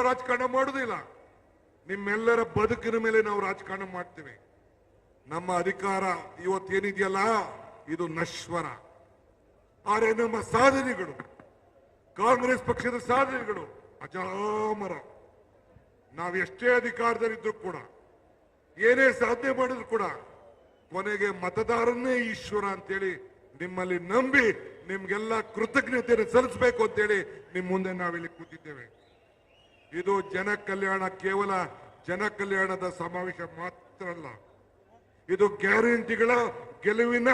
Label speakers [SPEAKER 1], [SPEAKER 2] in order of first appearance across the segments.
[SPEAKER 1] ರಾಜಕಾರಣ ಮಾಡುವುದಿಲ್ಲ ನಿಮ್ಮೆಲ್ಲರ ಬದುಕಿನ ಮೇಲೆ ನಾವು ರಾಜಕಾರಣ ಮಾಡ್ತೇವೆ. ನಮ್ಮ ಅಧಿಕಾರ ಇವತ್ತೇನಿದೆಯಲ್ಲ, ಇದು ನಶ್ವರ. ಆದರೆ ನಮ್ಮ ಸಾಧನೆಗಳು, ಕಾಂಗ್ರೆಸ್ ಪಕ್ಷದ ಸಾಧನೆಗಳು ಅಜಾಮರ. ನಾವು ಎಷ್ಟೇ ಅಧಿಕಾರದಲ್ಲಿದ್ದರೂ ಕೂಡ, ಏನೇ ಸಾಧನೆ ಮಾಡಿದ್ರು ಕೂಡ, ಕೊನೆಗೆ ಮತದಾರನ್ನೇ ಈಶ್ವರ ಅಂತೇಳಿ ನಿಮ್ಮಲ್ಲಿ ನಂಬಿ ನಿಮ್ಗೆಲ್ಲ ಕೃತಜ್ಞತೆಯನ್ನು ಸಲ್ಲಿಸಬೇಕು ಅಂತೇಳಿ ನಿಮ್ಮ ಮುಂದೆ ನಾವಿಲ್ಲಿ ಕೂತಿದ್ದೇವೆ. ಇದು ಜನ ಕಲ್ಯಾಣ ಕೇವಲ ಜನ ಕಲ್ಯಾಣದ ಸಮಾವೇಶ ಮಾತ್ರ ಅಲ್ಲ. ಇದು ಗ್ಯಾರಂಟಿಗಳ ಗೆಲುವಿನ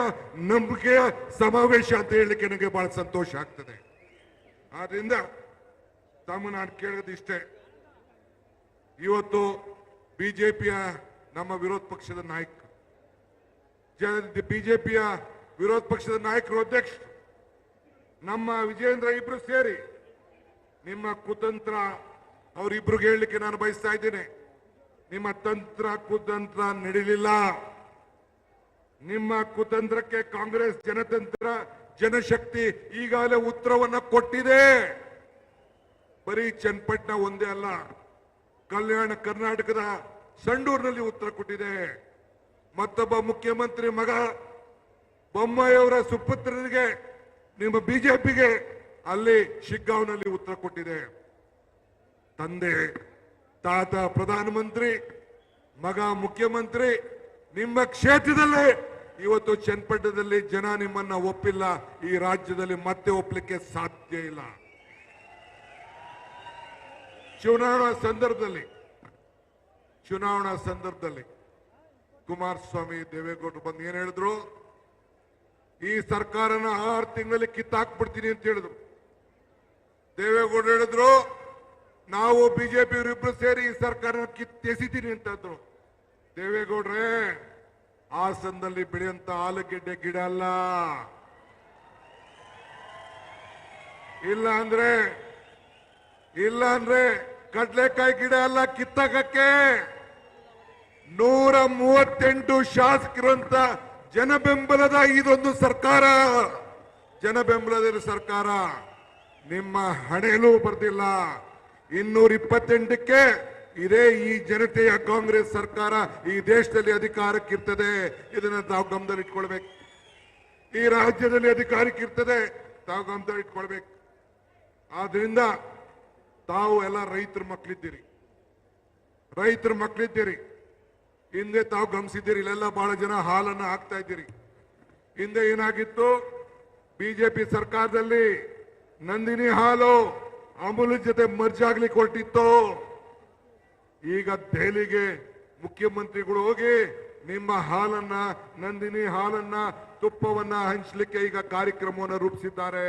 [SPEAKER 1] ನಂಬಿಕೆಯ ಸಮಾವೇಶ ಅಂತ ಹೇಳಲಿಕ್ಕೆ ನನಗೆ ಬಹಳ ಸಂತೋಷ ಆಗ್ತದೆ. ಆದ್ರಿಂದ ತಮ್ಮ ನಾನು ಕೇಳೋದಿಷ್ಟೇ ಇವತ್ತು ಬಿಜೆಪಿಯ ನಮ್ಮ ವಿರೋಧ ಪಕ್ಷದ ನಾಯಕ ಬಿಜೆಪಿಯ ವಿರೋಧ ಪಕ್ಷದ ನಾಯಕರು ಅಧ್ಯಕ್ಷ, ನಮ್ಮ ವಿಜಯೇಂದ್ರ ಇಬ್ರು ಸೇರಿ ನಿಮ್ಮ ಕುತಂತ್ರ ಅವರಿಬ್ರಿಗೆ ಹೇಳಲಿಕ್ಕೆ ನಾನು ಬಯಸ್ತಾ ಇದ್ದೇನೆ. ನಿಮ್ಮ ತಂತ್ರ ಕುತಂತ್ರ ನಡೀಲಿಲ್ಲ. ನಿಮ್ಮ ಕುತಂತ್ರಕ್ಕೆ ಕಾಂಗ್ರೆಸ್ ಜನತಂತ್ರ, ಜನಶಕ್ತಿ ಈಗಾಗಲೇ ಉತ್ತರವನ್ನ ಕೊಟ್ಟಿದೆ. ಬರೀ ಚನ್ನಪಟ್ಟಣ ಒಂದೇ ಅಲ್ಲ, ಕಲ್ಯಾಣ ಕರ್ನಾಟಕದ ಸಂಡೂರಿನಲ್ಲಿ ಉತ್ತರ ಕೊಟ್ಟಿದೆ. ಮತ್ತೊಬ್ಬ ಮುಖ್ಯಮಂತ್ರಿ ಮಗ ಬೊಮ್ಮಾಯಿಯವರ ಸುಪುತ್ರರಿಗೆ ನಿಮ್ಮ ಬಿಜೆಪಿಗೆ ಅಲ್ಲಿ ಶಿಗ್ಗಾವ್ನಲ್ಲಿ ಉತ್ತರ ಕೊಟ್ಟಿದೆ. ತಂದೆ, ತಾತ, ಪ್ರಧಾನಮಂತ್ರಿ, ಮಗ ಮುಖ್ಯಮಂತ್ರಿ, ನಿಮ್ಮ ಕ್ಷೇತ್ರದಲ್ಲೇ ಇವತ್ತು ಚನ್ನಪಟ್ಟಣದಲ್ಲಿ ಜನ ನಿಮ್ಮನ್ನ ಒಪ್ಪಿಲ್ಲ. ಈ ರಾಜ್ಯದಲ್ಲಿ ಮತ್ತೆ ಒಪ್ಪಲಿಕ್ಕೆ ಸಾಧ್ಯ ಇಲ್ಲ. ಚುನಾವಣಾ ಸಂದರ್ಭದಲ್ಲಿ ಚುನಾವಣಾ ಸಂದರ್ಭದಲ್ಲಿ ಕುಮಾರಸ್ವಾಮಿ ದೇವೇಗೌಡರು ಬಂದು ಏನ್ ಹೇಳಿದ್ರು? ಈ ಸರ್ಕಾರನ ಆರು ತಿಂಗಳಲ್ಲಿ ಕಿತ್ತಾಕ್ಬಿಡ್ತೀನಿ ಅಂತ ಹೇಳಿದ್ರು. ದೇವೇಗೌಡರು ಹೇಳಿದ್ರು ನಾವು ಬಿಜೆಪಿ ಅವರಿಬ್ರು ಸೇರಿ ಈ ಸರ್ಕಾರ ಕಿತ್ತೆಸಿತೀನಿ ಅಂತಂದ್ರು. ದೇವೇಗೌಡ್ರೆ, ಹಾಸನದಲ್ಲಿ ಬೆಳೆಯಂತ ಆಲೂಗೆಡ್ಡೆ ಗಿಡ ಅಲ್ಲ. ಇಲ್ಲ ಅಂದ್ರೆ ಇಲ್ಲ ಅಂದ್ರೆ ಕಡ್ಲೆಕಾಯಿ ಗಿಡ ಅಲ್ಲ ಕಿತ್ತಾಕಕ್ಕೆ. ನೂರ ಮೂವತ್ತೆಂಟು ಶಾಸಕರಂತ ಜನ ಬೆಂಬಲದ ಇದೊಂದು ಸರ್ಕಾರ. ಜನ ಬೆಂಬಲದ ಸರ್ಕಾರ. ನಿಮ್ಮ ಹಣೆಯಲ್ಲೂ ಬರ್ದಿಲ್ಲ. ಇನ್ನೂರ ಇಪ್ಪತ್ತೆಂಟಕ್ಕೆ ಇದೇ ಈ ಜನತೆಯ ಕಾಂಗ್ರೆಸ್ ಸರ್ಕಾರ ಈ ದೇಶದಲ್ಲಿ ಅಧಿಕಾರಕ್ಕಿರ್ತದೆ ಇದನ್ನ ತಾವು ಗಮನದಲ್ಲಿ ಇಟ್ಕೊಳ್ಬೇಕು ಈ ರಾಜ್ಯದಲ್ಲಿ ಅಧಿಕಾರಕ್ಕಿರ್ತದೆ ತಾವು ಗಮನದಲ್ಲಿ ಇಟ್ಕೊಳ್ಬೇಕು ಆದ್ರಿಂದ ತಾವು ಎಲ್ಲ ರೈತರ ಮಕ್ಕಳಿದ್ದೀರಿ. ರೈತರ ಮಕ್ಕಳಿದ್ದೀರಿ. ಹಿಂದೆ ತಾವು ಗಮನಿಸಿದ್ದೀರಿ. ಇಲ್ಲೆಲ್ಲ ಬಹಳ ಜನ ಹಾಲನ್ನು ಹಾಕ್ತಾ ಇದ್ದೀರಿ. ಹಿಂದೆ ಏನಾಗಿತ್ತು? ಬಿಜೆಪಿ ಸರ್ಕಾರದಲ್ಲಿ ನಂದಿನಿ ಹಾಲು ಅಮೂಲ್ ಜೊತೆ ಮರ್ಜ್ ಆಗ್ಲಿಕ್ಕೆ ಹೊರಟಿತ್ತು ಈಗ ದೆಹಲಿಗೆ ಮುಖ್ಯಮಂತ್ರಿಗಳು ಹೋಗಿ ನಿಮ್ಮ ಹಾಲನ್ನ, ನಂದಿನಿ ಹಾಲನ್ನ, ತುಪ್ಪವನ್ನ ಹಂಚಲಿಕ್ಕೆ ಈಗ ಕಾರ್ಯಕ್ರಮವನ್ನು ರೂಪಿಸಿದ್ದಾರೆ.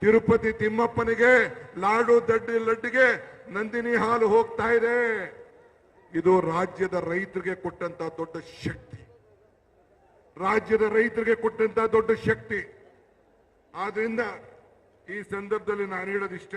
[SPEAKER 1] ತಿರುಪತಿ ತಿಮ್ಮಪ್ಪನಿಗೆ, ಲಾಡು ದಡ್ಡಿ ಲಡ್ಡಿಗೆ ನಂದಿನಿ ಹಾಲು ಹೋಗ್ತಾ ಇದೆ. ಇದು ರಾಜ್ಯದ ರೈತರಿಗೆ ಕೊಟ್ಟಂತ ದೊಡ್ಡ ಶಕ್ತಿ. ರಾಜ್ಯದ ರೈತರಿಗೆ ಕೊಟ್ಟಂತ ದೊಡ್ಡ ಶಕ್ತಿ. ಆದ್ರಿಂದ ಈ ಸಂದರ್ಭದಲ್ಲಿ ನಾನು ಹೇಳೋದಿಷ್ಟೇ